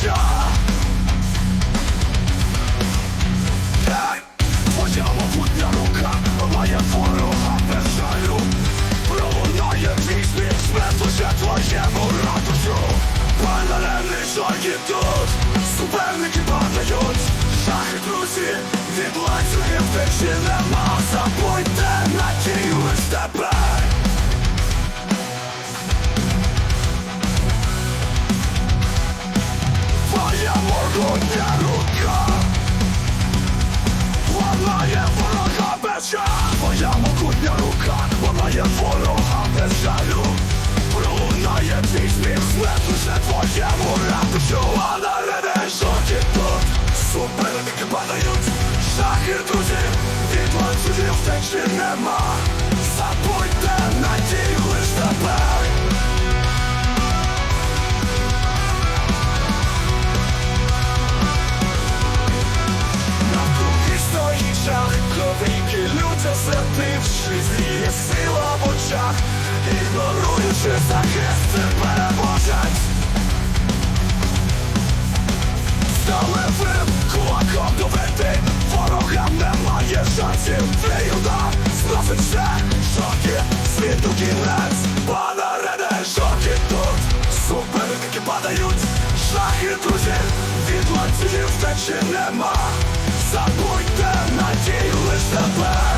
плеча Ей, Твоя могутня рука має ворога без жалю Пролунає сміх, смерть лише твоєму ратушу Панаревний шокі тут Суперники падають Шахи друзі Відлайцює втечі нема Забудьте надію лиш могутня рука Ламає ворога без жаль Твоя могутня рука Ламає ворога без жалю Пролунає твій сміх Смерть лише твоєму ратушу А на ренешоті тут Суперники падають. Шахи друзів Від ланцюгів втечі нема лються сердивши Зріє сила в очах, ігноруючи захист, це переможуть Сталевим кулаком доведи Ворогам немає шансів. Твій удар зносить все. Шоки, світу кінець. Панарене, шоки тут. Суперники падають. Шахи друзів Від ланцюгів втечі нема. Забудьте надію лиш тепер